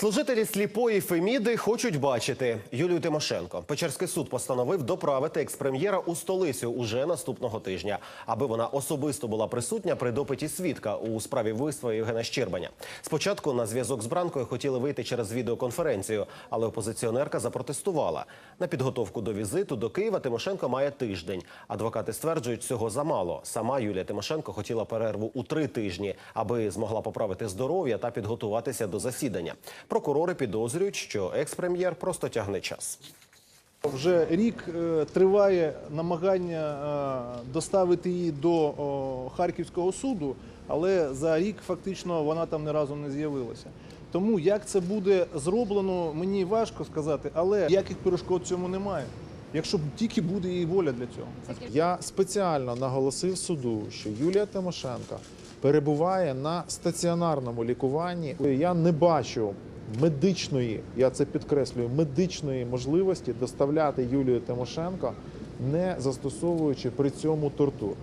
Служителі сліпої Феміди хочуть бачити Юлію Тимошенко. Печерський суд постановив доправити експрем'єра у столицю уже наступного тижня, аби вона особисто була присутня при допиті свідка у справі вбивства Євгена Щербаня. Спочатку на зв'язок з бранкою хотіли вийти через відеоконференцію, але опозиціонерка запротестувала. На підготовку до візиту до Києва Тимошенко має тиждень. Адвокати стверджують, цього замало. Сама Юлія Тимошенко хотіла перерву у три тижні, аби змогла поправити здоров'я та підготуватися до засідання. Прокурори підозрюють, що екс-прем'єр просто тягне час. Вже рік е, триває намагання е, доставити її до Харківського суду, але за рік фактично вона там ні разу не з'явилася. Тому як це буде зроблено, мені важко сказати, але ніяких перешкод цьому немає. Якщо тільки буде її воля для цього. Я спеціально наголосив суду, що Юлія Тимошенко перебуває на стаціонарному лікуванні. Я не бачу медичної, я це підкреслюю, медичної можливості доставляти Юлію Тимошенко, не застосовуючи при цьому тортур.